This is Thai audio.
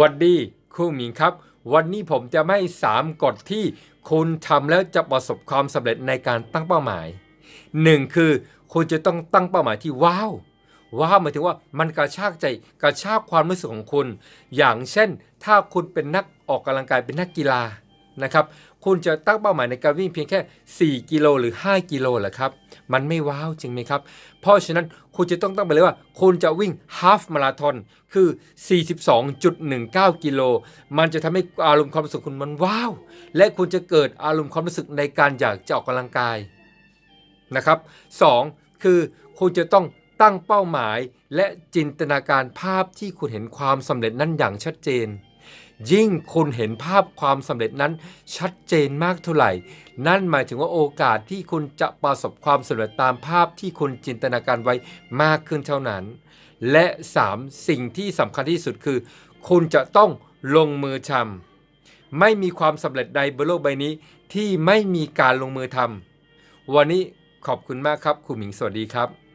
วัดดีครูหมิงครับ วันนี้ผมจะไม่สามกฎที่คุณทำแล้วจะประสบความสำเร็จในการตั้งเป้าหมายหนึ่งคือคุณจะต้องตั้งเป้าหมายที่ว้าวว้าวหมายถึงว่ามันกระชากใจกระชากความรู้สึกของคุณ อย่างเช่น ถ้าคุณเป็นนักออกกำลังกายเป็นนักกีฬา นะครับ คุณจะตั้งเป้าหมายในการวิ่งเพียงแค่ 4 กิโลหรือ 5 กิโลเหรอครับ มันไม่ว้าวจริงไหมครับ เพราะฉะนั้นคุณจะต้องตั้งไปเลยว่า คุณจะวิ่งฮาฟมาราธอนคือ 42.19 กิโล มันจะทำให้อารมณ์ความรู้สึกคุณมันว้าว และคุณจะเกิดอารมณ์ความรู้สึกในการอยากจะออกกำลังกายนะครับสองคือคุณจะต้องตั้งเป้าหมายและจินตนาการภาพที่คุณเห็นความสำเร็จนั้นอย่างชัดเจน ยิ่งคุณเห็นภาพความสำเร็จนั้นชัดเจนมากเท่าไหร่ นั่นหมายถึงว่าโอกาสที่คุณจะประสบความสำเร็จตามภาพที่คุณจินตนาการไว้มากขึ้นเท่านั้น และ 3. สิ่งที่สำคัญที่สุดคือ คุณจะต้องลงมือทำไม่มีความสำเร็จใดบนโลกใบนี้ ที่ไม่มีการลงมือทำวันนี้ขอบคุณมากครับครูหมิงสวัสดีครับ